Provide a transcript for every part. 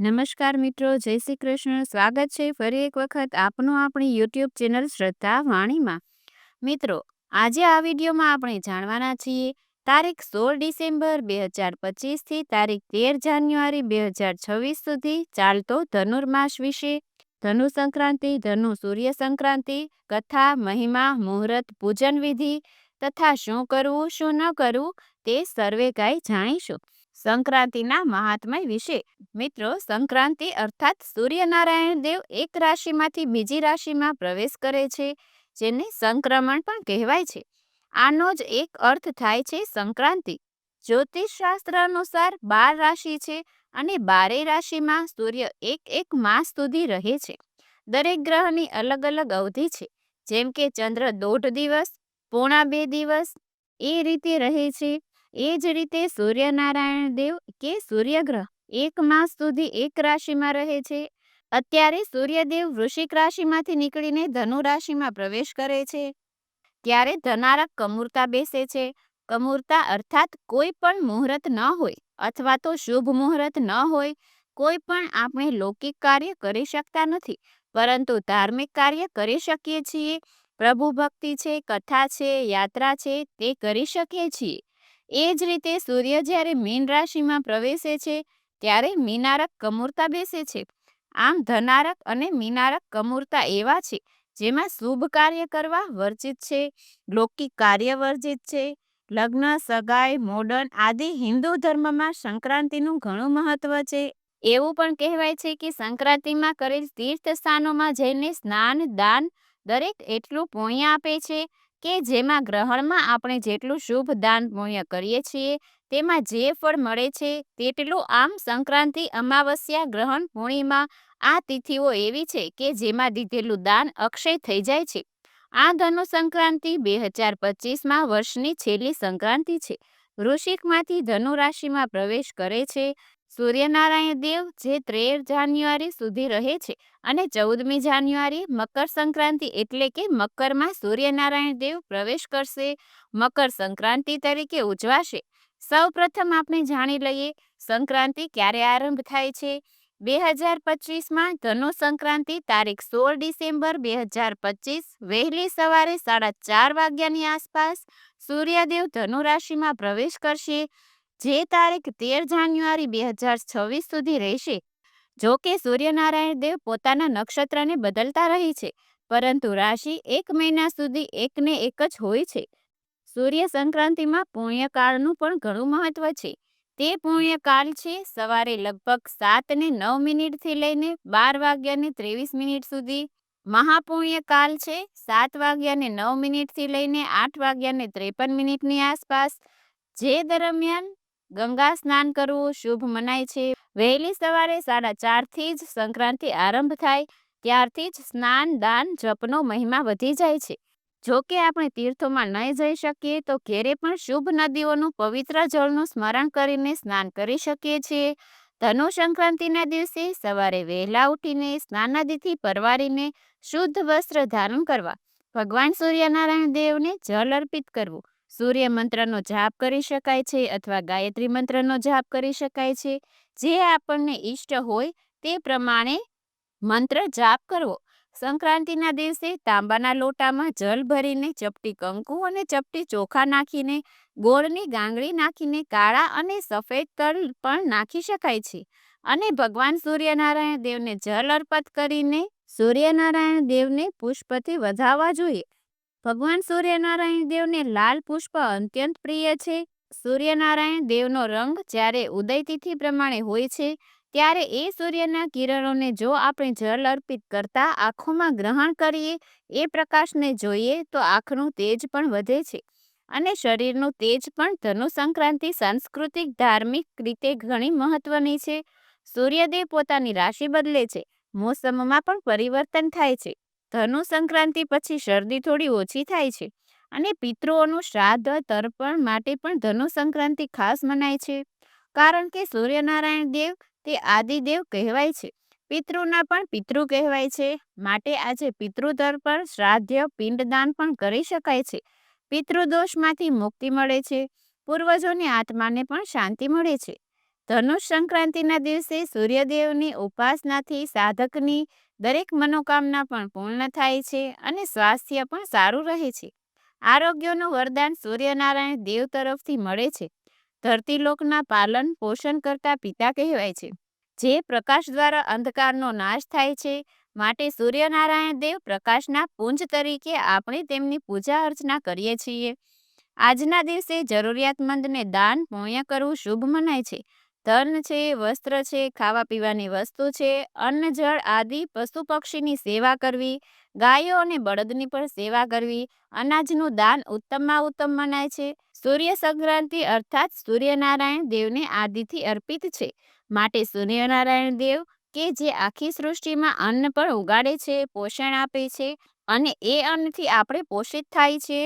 નમસ્કાર મિત્રો, જય શ્રી કૃષ્ણ. સ્વાગત છે ફરી એક વખત આપનું આપણી યુટ્યુબ ચેનલ શ્રદ્ધા વાણીમાં. મિત્રો, આજે આ વિડીયોમાં આપણે જાણવાના છીએ, તારીખ સોળ ડિસેમ્બર બે હજાર પચીસથી તારીખ તેર જાન્યુઆરી બે હજાર છવ્વીસ સુધી ચાલતો ધનુર્માસ વિશે, ધનુ સંક્રાંતિ, ધનુ સૂર્ય સંક્રાંતિ, કથા, મહિમા, મુહૂર્ત, પૂજન વિધિ, તથા શું કરવું, શું ન કરવું તે સર્વે કાંઈ જાણીશું. સંક્રાંતિના મહાત્મય વિશે. મિત્રો, સંક્રાંતિ અર્થાત સૂર્યનારાયણ દેવ એક રાશિમાંથી બીજી રાશિમાં પ્રવેશ કરે છે, જેને સંક્રમણ પણ કહેવાય છે. આનો જ એક અર્થ થાય છે સંક્રાંતિ. જ્યોતિષશાસ્ત્ર અનુસાર બાર રાશિ છે અને બારેય રાશિમાં સૂર્ય એક એક માસ સુધી રહે છે. દરેક ગ્રહની અલગ અલગ અવધિ છે, જેમ કે ચંદ્ર દોઢ દિવસ પોણા બે દિવસ, એ રીતે રહે છે. એ જ રીતે સૂર્યનારાયણ દેવ કે સૂર્યગ્રહ એક માસ સુધી એક રાશિમાં રહે છે. અત્યારે સૂર્યદેવ વૃશ્ચિક રાશિમાંથી નીકળીને ધનુ રાશિમાં પ્રવેશ કરે છે. ત્યારે ધનારક કમૂરતા બેસે છે. કમૂરતા અર્થાત કોઈ પણ મુહૂર્ત ન હોય અથવા તો શુભ મુહૂર્ત ન હોય, કોઈ પણ આપણે લૌકિક કાર્ય કરી શકતા નથી, પરંતુ ધાર્મિક કાર્ય કરી શકીએ છીએ. પ્રભુ ભક્તિ છે, કથા છે, યાત્રા છે, તે કરી શકીએ છીએ. એ જ રીતે સૂર્ય જ્યારે મીન રાશિમાં પ્રવેશે છે, ત્યારે મીનારક કમૂરતા બેસે છે. આમ ધનારક અને મીનારક કમૂરતા એવા છે, જેમાં શુભ કાર્ય કરવા વર્જિત છે, લૌકિક કાર્ય વર્જિત છે, લગ્ન, સગાઈ, મોડર્ન આદિ હિન્દુ ધર્મમાં સંક્રાંતિનું ઘણું મહત્વ છે. એવું પણ કહેવાય છે કે સંક્રાંતિમાં કરેલ તીર્થ સ્થાનોમાં જઈને સ્નાન, દાન દરેક એટલું પુણ્ય આપે છે કે જેમાં ગ્રહણમાં આપણે જેટલું શુભ દાન પુણ્ય કરીએ છીએ, તેમાં જે ફળ મળે છે તેટલું આમ સંક્રાંતિ અમાવસ્યા ગ્રહણ પૂર્ણિમા આ તિથિઓ એવી છે કે જેમાં દીધેલું દાન અક્ષય થઈ જાય છે. આ ધનુ સંક્રાંતિ બે હજાર પચીસમાં વર્ષની છેલ્લી સંક્રાંતિ છે. વૃશ્ચિકમાંથી ધનુ રાશિમાં પ્રવેશ કરે છે સૂર્યનારાયણ દેવ જે તેર જાન્યુઆરી સુધી રહે છે અને ચૌદમી જાન્યુઆરી મકર સંક્રાંતિ એટલે કે મકરમાં સૂર્યનારાયણ દેવ પ્રવેશ કરશે, મકર સંક્રાંતિ તરીકે ઉજવાશે. સૌ પ્રથમ આપણે જાણી લઈએ સંક્રાંતિ ક્યારે આરંભ થાય છે. બે હજાર પચીસમાં ધનુ સંક્રાંતિ તારીખ સોળ ડિસેમ્બર બે હજાર પચીસ, વહેલી સવારે સાડા ચાર વાગ્યાની આસપાસ સૂર્યદેવ ધનુ રાશિમાં પ્રવેશ કરશે. જે તારીખ તેર જાન્યુઆરી બે હજાર છવ્વીસ સુધી રહેશે, જો કે સૂર્યનારાયણ દેવ પોતાના નક્ષત્રને બદલતા રહી છે, પરંતુ રાશિ એક મહિના સુધી એકને એક જ હોય છે. સૂર્ય સંક્રાંતિમાં પુણ્યકાળનું પણ ઘણું મહત્વ છે. તે પુણ્યકાળ છે સવારે લગભગ સાત ને નવ મિનિટથી લઈને બાર વાગ્યાને ત્રેવીસ મિનિટ સુધી. મહાપુણ્યકાલ છે સાત વાગ્યાને નવ મિનિટથી લઈને આઠ વાગ્યાને ત્રેપન મિનિટની આસપાસ. જે દરમિયાન ગંગા સ્નાન કરવું શુભ મનાય છે. વહેલી સવારે સાડા ચારથી જ સંક્રાંતિ આરંભ થાય, ત્યારથી જ સ્નાન, દાન, જપનો મહિમા વધી જાય છે. જો કે આપણે તીર્થોમાં નહીં જઈ શકીએ, તો ઘેરે પણ શુભ નદીઓનું પવિત્ર જળનું સ્મરણ કરીને સ્નાન કરી શકીએ છીએ. ધનુ સંક્રાંતિના દિવસે સવારે વહેલા ઉઠીને સ્નાનાદિથી પરવારીને શુદ્ધ વસ્ત્ર ધારણ કરવા, ભગવાન સૂર્યનારાયણ દેવને જલ અર્પિત કરવું સૂર્ય મંત્રનો જાપ કરી શકાય છે અથવા ગાયત્રી મંત્રનો જાપ કરી શકાય છે. જે આપણને ઈષ્ટ હોય તે પ્રમાણે મંત્ર જાપ કરવો. સંક્રાંતિના દિવસે તાંબાના લોટામાં જલ ભરીને ચપટી કંકુ અને ચપટી ચોખા નાખીને, ગોળની ગાંગડી નાખીને કાળા અને સફેદ તલ પણ નાખી શકાય છે. અને ભગવાન સૂર્યનારાયણ દેવને જલ અર્પત કરીને સૂર્યનારાયણ દેવને પુષ્પથી વધાવવા જોઈએ. ભગવાન સૂર્યનારાયણ દેવને લાલ પુષ્પ અત્યંત પ્રિય છે. સૂર્યનારાયણ દેવનો રંગ જ્યારે ઉદયતિથિ પ્રમાણે હોય છે, ત્યારે એ સૂર્યના કિરણોને જો આપણે જળ અર્પિત કરતા આંખોમાં ગ્રહણ કરીએ, એ પ્રકાશને જોઈએ તો આંખનું તેજ પણ વધે છે અને શરીરનું તેજ પણ ધનુ સંક્રાંતિ સાંસ્કૃતિક, ધાર્મિક રીતે ઘણી મહત્વની છે. સૂર્યદેવ પોતાની રાશિ બદલે છે. મોસમમાં પણ પરિવર્તન થાય છે. ધનુ સંક્રાંતિ પછી શરદી થોડી ઓછી થાય છે અને પિતૃઓનું શ્રાદ્ધ, તર્પણ માટે પણ ધનુ સંક્રાંતિ ખાસ મનાય છે. કારણ કે સૂર્યનારાયણ દેવ તે આદિદેવ કહેવાય છે. પિતૃના પણ પિતૃ કહેવાય છે. માટે આજે પિતૃતર પર શ્રાદ્ધ, પિંડદાન પણ કરી શકાય છે. પિતૃદોષમાંથી મુક્તિ મળે છે. પૂર્વજોની આત્માને પણ શાંતિ મળે છે. ધનુષ સંક્રાંતિના દિવસે સૂર્યદેવની ઉપાસનાથી સાધકની દરેક મનોકામના પણ પૂર્ણ થાય છે અને સ્વાસ્થ્ય પણ સારું રહે છે. આરોગ્યનું વરદાન સૂર્યનારાયણ દેવ તરફથી મળે છે. ધરતીલોકના પાલન પોષણ કરતા પિતા કહેવાય છે. જે પ્રકાશ દ્વારા અંધકારનો નાશ થાય છે માટે સૂર્યનારાયણ દેવ પ્રકાશના પુંજ તરીકે આપણે તેમની પૂજા અર્ચના કરીએ છીએ. આજના દિવસે જરૂરિયાતમંદને દાન, પુણ્ય કરવું શુભ મનાય છે. ધન છે, વસ્ત્ર છે, ખાવા પીવાની વસ્તુ છે, અન્ન, જળ આદિ પશુ પક્ષીની સેવા કરવી, ગાયો અને બળદની પણ સેવા કરવી, અનાજનું દાન ઉત્તમમાં ઉત્તમ મનાય છે. સૂર્ય સંક્રાંતિ અર્થાત સૂર્યનારાયણ દેવને આદિથી અર્પિત છે. માટે સૂર્યનારાયણ દેવ કે જે આખી સૃષ્ટિમાં અન્ન પણ ઉગાડે છે, પોષણ આપે છે અને એ અન્નથી આપણે પોષિત થાય છે,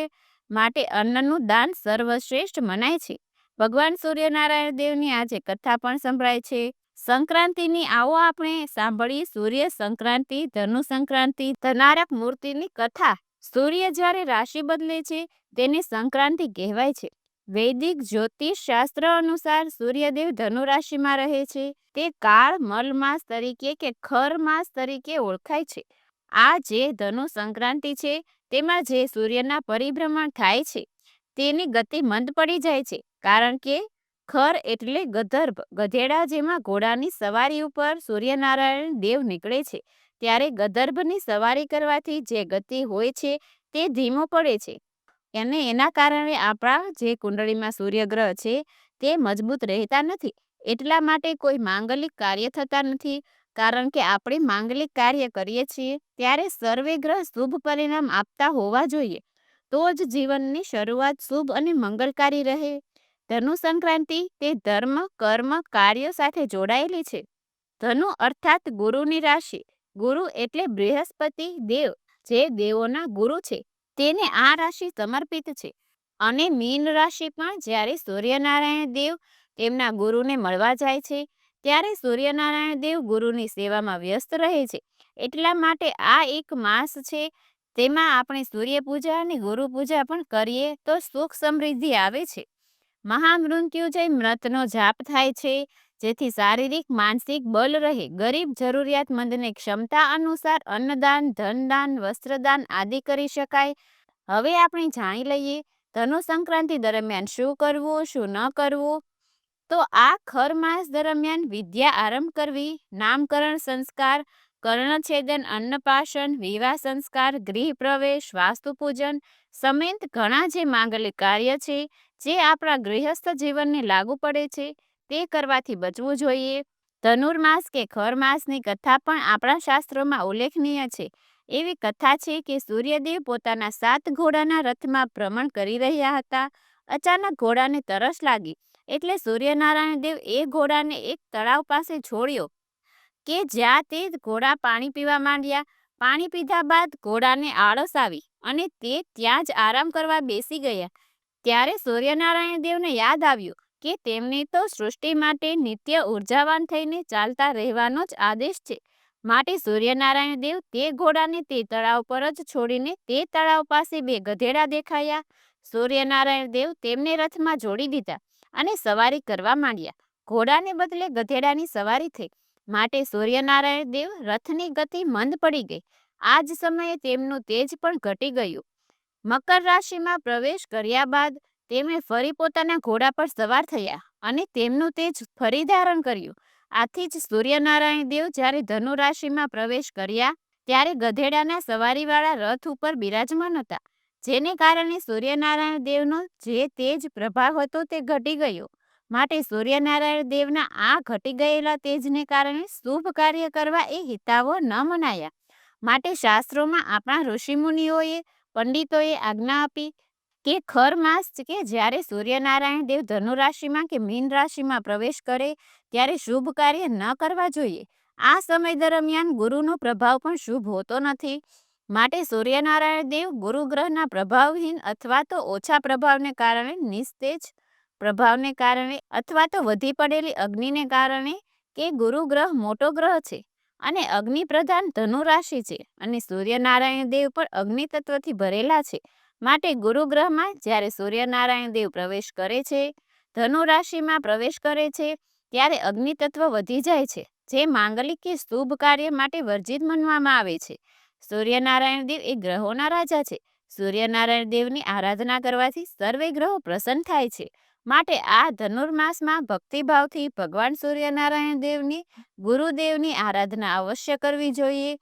માટે અન્નનું દાન સર્વશ્રેષ્ઠ મનાય છે. ભગવાન સૂર્યનારાયણ દેવની આજે કથા પણ સંભળાય છે. સંક્રાંતિની આવો આપણે સાંભળી સૂર્ય સંક્રાંતિ, ધનુ સંક્રાંતિ, ધનારક મૂર્તિની કથા. સૂર્ય જ્યારે રાશિ બદલે છે, તેને સંક્રાંતિ કહેવાય છે. વૈદિક જ્યોતિષ શાસ્ત્ર અનુસાર સૂર્યદેવ ધનુ રાશિમાં રહે છે. તે કાળ, મલ માસ તરીકે કે ખર માસ તરીકે ઓળખાય છે. આ જે ધનુ સંક્રાંતિ છે, તેમાં જે સૂર્યના પરિભ્રમણ થાય છે, તેની ગતિ મંદ પડી જાય છે. કારણ કે ખર એટલે ગધર્ભ. ગધેડા જેમાં ઘોડાની સવારી ઉપર સૂર્યનારાયણ દેવ નીકળે છે. ત્યારે ગધર્ભની સવારી કરવાથી જે ગતિ હોય છે તે ધીમો પડે છે. અને એના કારણે આપણા જે કુંડળીમાં સૂર્યગ્રહ છે તે મજબૂત રહેતા નથી. એટલા માટે કોઈ માંગલિક કાર્ય થતા નથી. કારણ કે આપણે માંગલિક કાર્ય કરીએ છીએ ત્યારે સર્વે ગ્રહ શુભ પરિણામ આપતા હોવા જોઈએ. તો જ જીવનની શરૂઆત શુભ અને મંગલકારી રહે. ધનુ સંક્રાંતિ તે ધર્મ, કર્મ, કાર્ય સાથે જોડાયેલી છે. ધનુ અર્થાત ગુરુની રાશિ. ગુરુ એટલે બૃહસ્પતિ, દેવ, જે દેવોના ગુરુ છે. તેને આ રાશિ સમર્પિત છે. અને મીન રાશિ પણ જ્યારે સૂર્યનારાયણ દેવ તેમના ગુરુને મળવા જાય છે, ત્યારે સૂર્યનારાયણ દેવ ગુરુની સેવામાં વ્યસ્ત રહે છે. એટલા માટે આ એક માસ છે. તેમાં આપણે સૂર્ય પૂજા અને ગુરુ પૂજા પણ કરીએ તો સુખ સમૃદ્ધિ આવે છે. મહામૃત્યુજય વ્રતનો જાપ થાય છે, જેથી શારીરિક, માનસિક બળ રહે. ગરીબ જરૂરિયાતમંદને ક્ષમતા અનુસાર અન્નદાન, ધનદાન, વસ્ત્રદાન આદિ કરી શકાય. હવે આપણે જાણી લઈએ ધનુ સંક્રાંતિ દરમિયાન શું કરવું, શું ન કરવું? તો આ ખર માસ દરમિયાન વિદ્યા આરંભ કરવી, નામકરણ સંસ્કાર કર્ણછેદન, અન્નપાશન, વિવાહ સંસ્કાર ગૃહ પ્રવેશ વાસ્તુ પૂજન સમેત ઘણા જે માંગલિક કાર્ય છે, જે આપણા ગૃહસ્થ જીવનને લાગુ પડે છે, તે કરવાથી બચવું જોઈએ. ધનુર્માસ કે ખરમાસની કથા પણ આપણા શાસ્ત્રોમાં ઉલ્લેખનીય છે. એવી કથા છે કે સૂર્યદેવ પોતાના સાત ઘોડાના રથમાં ભ્રમણ કરી રહ્યા હતા. અચાનક ઘોડાને તરસ લાગી, એટલે સૂર્યનારાયણ દેવ એ ઘોડાને એક તળાવ પાસે છોડ્યો. કે જ્યાં તે ઘોડા પાણી પીવા માંડ્યા. પાણી પીધા બાદ ઘોડાને આળસ આવી અને તે ત્યાં જ આરામ કરવા બેસી ગયા. ત્યારે સૂર્યનારાયણ દેવને યાદ આવ્યું કે તેમને તો સૃષ્ટિ માટે નિત્ય ઉર્જાવાન થઈને ચાલતા રહેવાનો જ આદેશ છે. માટે સૂર્યનારાયણ દેવ તે ઘોડાને તે તળાવ પર જ છોડીને તે તળાવ પાસે બે ગધેડા દેખાયા. સૂર્યનારાયણ દેવ તેમને રથમાં જોડી દીધા અને સવારી કરવા માંડ્યા. ઘોડાને બદલે ગધેડાની સવારી થઈ. માટે સૂર્યનારાયણ દેવ રથની ગતિ મંદ પડી ગઈ. આ જ સમયે તેમનું તેજ પણ ઘટી ગયું. મકર રાશિમાં પ્રવેશ કર્યા બાદ તેમણે ફરી પોતાના ઘોડા પર સવાર થયા અને તેમનું તેજ ફરી ધારણ કર્યું. આથી જ સૂર્યનારાયણ દેવ જ્યારે ધનુ રાશિમાં પ્રવેશ કર્યા ત્યારે ગધેડાના સવારીવાળા રથ ઉપર બિરાજમાન હતા. જેને કારણે સૂર્યનારાયણ દેવનો જે તેજ પ્રભાવ હતો તે ઘટી ગયો. માટે સૂર્યનારાયણ દેવના આ ઘટી ગયેલા તેજને કારણે શુભ કાર્ય કરવા એ હિતાવો ન મનાયા. માટે શાસ્ત્રોમાં આપણા ઋષિમુનિઓએ, પંડિતોએ આજ્ઞા આપી કે ખર માસ કે જ્યારે સૂર્યનારાયણ દેવ ધનુ કે મીન રાશિમાં પ્રવેશ કરે, ત્યારે શુભ કાર્ય ન કરવા જોઈએ. આ સમય દરમિયાન ગુરુનો પ્રભાવ પણ શુભ હોતો નથી. માટે સૂર્યનારાયણ દેવ ગુરુ ગ્રહના પ્રભાવહીન અથવા તો ઓછા પ્રભાવને કારણે નિસ્તેજ પ્રભાવને કારણે અથવા તો વધી પડેલી અગ્નિને કારણે કે ગુરુ ગ્રહ મોટો ગ્રહ છે અને અગ્નિ પ્રધાન ધનુ રાશિ છે અને સૂર્યનારાયણ દેવ પણ અગ્નિ તત્વથી ભરેલા છે. માટે ગુરુ ગ્રહમાં જ્યારે સૂર્યનારાયણ દેવ પ્રવેશ કરે છે, ધનુ રાશિમાં પ્રવેશ કરે છે, ત્યારે અગ્નિ તત્વ વધી જાય છે, જે માંગલિક કે શુભ કાર્ય માટે વર્જિત માનવામાં આવે છે. સૂર્યનારાયણ દેવ એ ગ્રહોના રાજા છે. સૂર્યનારાયણ દેવની આરાધના કરવાથી સર્વે ગ્રહો પ્રસન્ન થાય છે. માટે આ ધનુર્માસમાં ભક્તિભાવથી ભગવાન સૂર્યનારાયણ દેવની, ગુરુદેવની આરાધના અવશ્ય કરવી જોઈએ.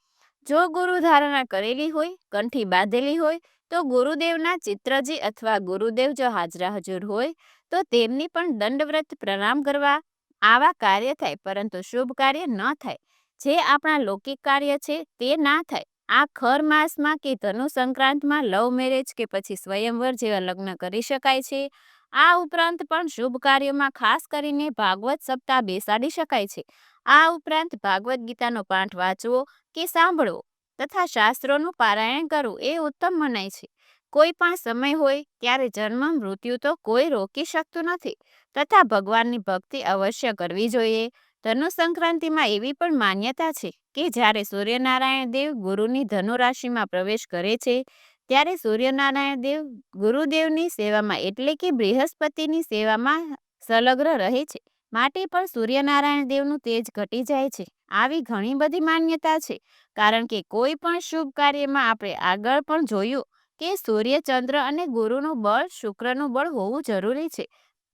જો ગુરુ ધારણા કરેલી હોય, કંઠી બાંધેલી હોય, તો ગુરુદેવના ચિત્રજી અથવા ગુરુદેવ જો હાજરા હજુર હોય, તો તેમની પણ દંડવ્રત પ્રણામ કરવા આવા કાર્ય થાય, પરંતુ શુભ કાર્ય ન થાય. જે આપણા લૌકિક કાર્ય છે, તે ના થાય. આ ખર માસમાં કે ધનુ સંક્રાંતમાં લવ મેરેજ કે પછી સ્વયંવર જેવા લગ્ન કરી શકાય છે. આ ઉપરાંત પણ શુભ કાર્યોમાં ખાસ કરીને ભાગવત સપ્તાહ બેસાડી શકાય છે. આ ઉપરાંત ભાગવત ગીતાનો પાઠ વાંચવો કે સાંભળવો તથા શાસ્ત્રોનું પારાયણ કરવું એ ઉત્તમ મનાય છે. કોઈ પણ સમય હોય ત્યારે જન્મ મૃત્યુ તો કોઈ રોકી શકતું નથી તથા ભગવાનની ભક્તિ અવશ્ય કરવી જોઈએ. ધનુ સંક્રાંતિમાં એવી પણ માન્યતા છે કે જ્યારે સૂર્યનારાયણ દેવ ગુરુની ધનુ રાશિમાં પ્રવેશ કરે છે ત્યારે સૂર્યનારાયણ દેવ ગુરુદેવની સેવામાં એટલે કે બૃહસ્પતિની સેવામાં સંલગ્ન રહે છે. માટે પણ સૂર્યનારાયણ દેવનું તેજ ઘટી જાય છે. આવી ઘણી બધી માન્યતા છે. કારણ કે કોઈ પણ શુભ કાર્યમાં આપણે આગળ પણ જોયું કે સૂર્ય, ચંદ્ર અને ગુરુનું બળ શુક્રનું બળ હોવું જરૂરી છે.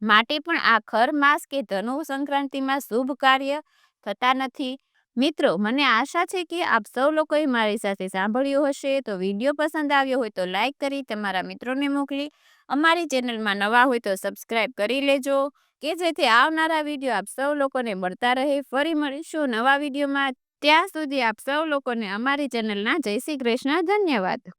માટે પણ આ ખર, માસ કે ધનુ સંક્રાંતિમાં શુભ કાર્ય થતા નથી. મિત્રો, મને આશા છે કે આપ સૌ લોકોએ મારી સાથે સાંભળ્યું હશે. તો વીડિયો પસંદ આવ્યો હોય તો લાઇક કરી, તમારા મિત્રોને મોકલી. અમારી ચેનલમાં નવા હોય તો સબસ્ક્રાઈબ કરી લેજો, કે જેથી આવનારા વીડિયો આપ સૌ લોકોને મળતા રહે. ફરી મળીશું નવા વિડીયોમાં. ત્યાં સુધી આપ સૌ લોકોને અમારી ચેનલના જય શ્રી કૃષ્ણ. ધન્યવાદ.